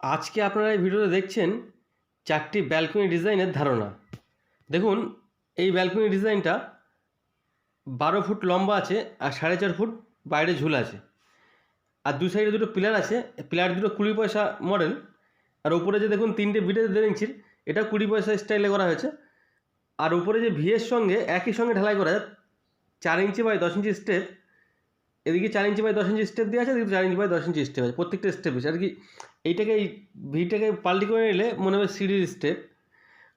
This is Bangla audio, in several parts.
আজকে আপনারা এই ভিডিওতে দেখছেন চারটি ব্যালকনি ডিজাইনের ধারণা। দেখুন, এই ব্যালকনি ডিজাইনটা বারো ফুট লম্বা আছে আর সাড়ে চার ফুট বাইরে ঝুল আছে। আর দু সাইডে দুটো পিলার আছে পিলার দুটো কুড়ি পয়সা মডেল আর উপরে যে দেখুন তিনটে বিটে দেড় ইঞ্চির এটা কুড়ি পয়সা স্টাইলে করা হয়েছে। আর উপরে যে ভিয়ের সঙ্গে একই সঙ্গে ঢালাই করা, চার ইঞ্চি বাই দশ ইঞ্চি স্টেপ এদিকে চার ইঞ্চি বাই দশ ইঞ্চি স্টেপ দেওয়া আছে, এদিকে চার ইঞ্চি বাই দশ ইঞ্চি স্টেপ আছে, প্রত্যেকটা স্টেপ আছে আর কি এইটাকে এই ভিটাকে পাল্টি করে নিলে মনে হবে সিঁড়ির স্টেপ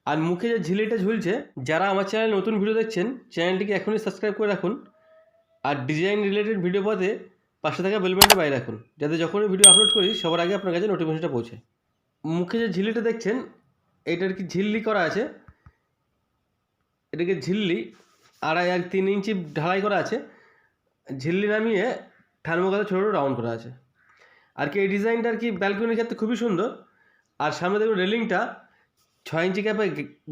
আর মুখে যে ঝিলিটা ঝুলছে, যারা আমার চ্যানেলে নতুন ভিডিও দেখছেন চ্যানেলটিকে এখনই সাবস্ক্রাইব করে রাখুন। আর ডিজাইন রিলেটেড ভিডিও পাতে পাশে থাকা বেলবেনটা বাইরে রাখুন, যাতে যখনই ভিডিও আপলোড করি, সবার আগে আপনার কাছে নোটিফিকেশনটা পৌঁছে। মুখে যে ঝিলিটা দেখছেন, এটার কি ঝিল্লি করা আছে? এটাকে ঝিল্লি, আড়াই আর তিন ইঞ্চি ঢালাই করা আছে। ঝিল্লি নামিয়ে থার্মোকালে ছোটো ছোটো রাউন্ড করা আছে। আর কি এই ডিজাইনটা আর কি ব্যালকনির ক্ষেত্রে খুবই সুন্দর। আর সামনে দেখুন রেলিংটা ছয় ইঞ্চি ক্যাপে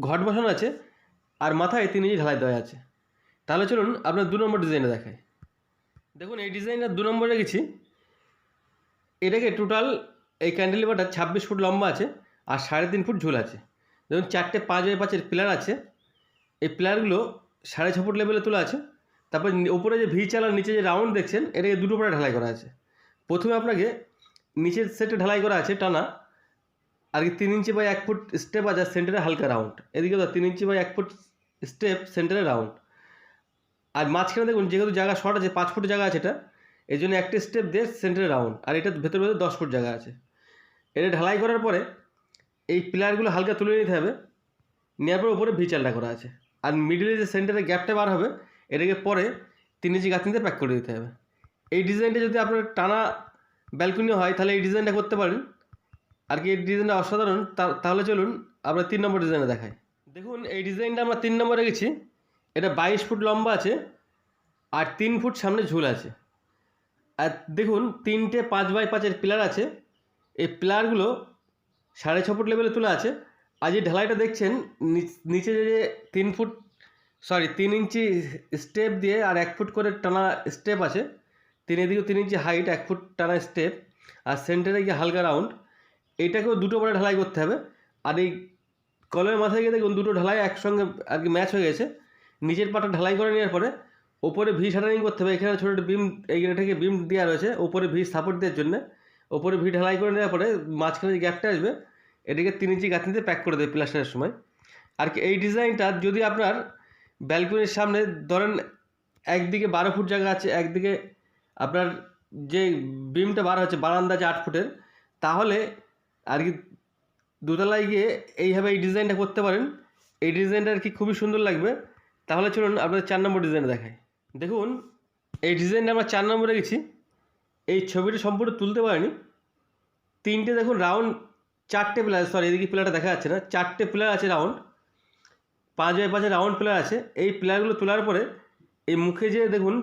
ঘট বসানো আছে আর মাথায় তিন ইঞ্চি ঢালাই দেওয়া আছে। তাহলে চলুন আপনার দু নম্বর ডিজাইনটা দেখায় দেখুন এই ডিজাইনটা দু নম্বরে রেখেছি। এটাকে টোটাল এই ক্যান্ডেলিভারটা ছাব্বিশ ফুট লম্বা আছে আর সাড়ে তিন ফুট ঝুল আছে। দেখুন চারটে পাঁচ বাই পাঁচের পিলার আছে। এই পিলারগুলো সাড়ে ছ ফুট লেভেলে তোলা আছে। তারপর উপরে যে ভি চালার নিচে যে রাউন্ড দেখছেন, এটাকে দুটো পারে ঢালাই করা আছে। প্রথমে আপনাকে নিচের সেটে ঢালাই করা আছে টানা, আর কি তিন ইঞ্চি বাই এক ফুট স্টেপ আছে সেন্টারে হালকা রাউন্ড এদিকে তিন ইঞ্চি বাই এক ফুট স্টেপ সেন্টারে রাউন্ড আর মাঝখানে দেখুন, যেহেতু জায়গা শর্ট আছে, পাঁচ ফুট জায়গা আছে এটা, এই জন্য একটা স্টেপ দিয়ে সেন্টারে রাউন্ড আর এটা ভেতরে ভেতরে দশ ফুট জায়গা আছে। এটা ঢালাই করার পরে এই পিলারগুলো হালকা তুলে নিতে হবে, নেওয়ার পর উপরে ভিচালটা করা আছে। আর মিডিলে যে সেন্টারে গ্যাপটা বার হবে এটাকে পরে তিন ইঞ্চি গাঁথনিতে প্যাক করে দিতে হবে। এই ডিজাইনটা যদি আপনার টানা ব্যালকনি হয়, তাহলে এই ডিজাইনটা করতে পারেন। আর কি এই ডিজাইনটা অসাধারণ তাহলে চলুন আমরা তিন নম্বর ডিজাইনটা দেখাই। দেখুন, এই ডিজাইনটা আমরা তিন নম্বরে গেছি এটা বাইশ ফুট লম্বা আছে, আর তিন ফুট সামনে ঝুল আছে। আর দেখুন, তিনটে পাঁচ বাই পাঁচের পিলার আছে। এই পিলারগুলো সাড়ে ছ ফুট লেভেলে তোলা আছে। আর যে ঢালাইটা দেখছেন নিচে যে তিন ফুট সরি তিন ইঞ্চি স্টেপ দিয়ে আর এক ফুট করে টানা স্টেপ আছে। তিন এদিকে তিন ইঞ্চি হাইট এক ফুট টানা স্টেপ আর সেন্টারে গিয়ে হালকা রাউন্ড এইটাকেও দুটো করে ঢালাই করতে হবে। আর এই কলের মাথায় গিয়ে দেখুন, দুটো ঢালাই একসঙ্গে আর কি ম্যাচ হয়ে গেছে। নিচের পাটা ঢালাই করে নেওয়ার পরে ওপরে ভি শাটারিং করতে হবে। এখানে ছোটো বিম এইখানে বিম দেওয়া রয়েছে। ওপরে ভি সাপোর্ট দেওয়ার জন্য। ওপরে ভি ঢালাই করে নেওয়ার পরে মাঝখানে যে গ্যাপটা আসবে, এটাকে তিন ইঞ্চি গাঁথনিতে প্যাক করে দেবে প্লাস্টারের সময়। আর কি এই ডিজাইনটা যদি আপনার ব্যালকনির সামনে ধরেন একদিকে বারো ফুট জায়গা আছে, একদিকে আপনার যে বিমটা বার হচ্ছে বারান্দা আছে আট ফুটের, তাহলে আর কি দোতলায় গিয়ে এইভাবে এই ডিজাইনটা করতে পারেন। এই ডিজাইনটা আর কি খুবই সুন্দর লাগবে। তাহলে চলুন আপনাদের চার নম্বর ডিজাইনটা দেখাই। দেখুন, এই ডিজাইনটা আমরা চার নম্বরে গেছি। এই ছবিটা সম্পূর্ণ তুলতে পারিনি। তিনটে দেখুন, রাউন্ড চারটে প্লেয়ার সরি, এদিকে প্লেয়ারটা দেখা যাচ্ছে না, চারটে প্লেয়ার আছে রাউন্ড। পাঁচ বাই পাঁচে রাউন্ড প্লেয়ার আছে। এই প্লেয়ারগুলো তোলার পরে এই মুখে যে দেখুন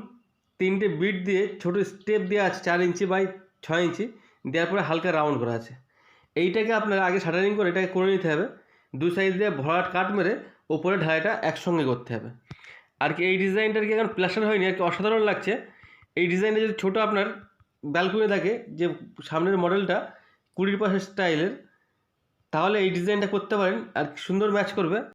তিনটে বিট দিয়ে ছোটো স্টেপ দেওয়া আছে চার ইঞ্চি বাই ছয় ইঞ্চি, দেওয়ার পরে হালকা রাউন্ড করা আছে। এইটাকে আপনার আগে শাটারিং করে এটাকে করে নিতে হবে। দু সাইড দিয়ে ভরাট কাট মেরে ওপরে ঢালাইটা একসঙ্গে করতে হবে। আর কি এই ডিজাইনটার কি এখন প্লাস্টার হয়নি? আর কি অসাধারণ লাগছে। এই ডিজাইনটা যদি ছোটো আপনার ব্যালকনি থাকে, যে সামনের মডেলটা কুড়ির পাশের স্টাইলের তাহলে এই ডিজাইনটা করতে পারেন। আর সুন্দর ম্যাচ করবে।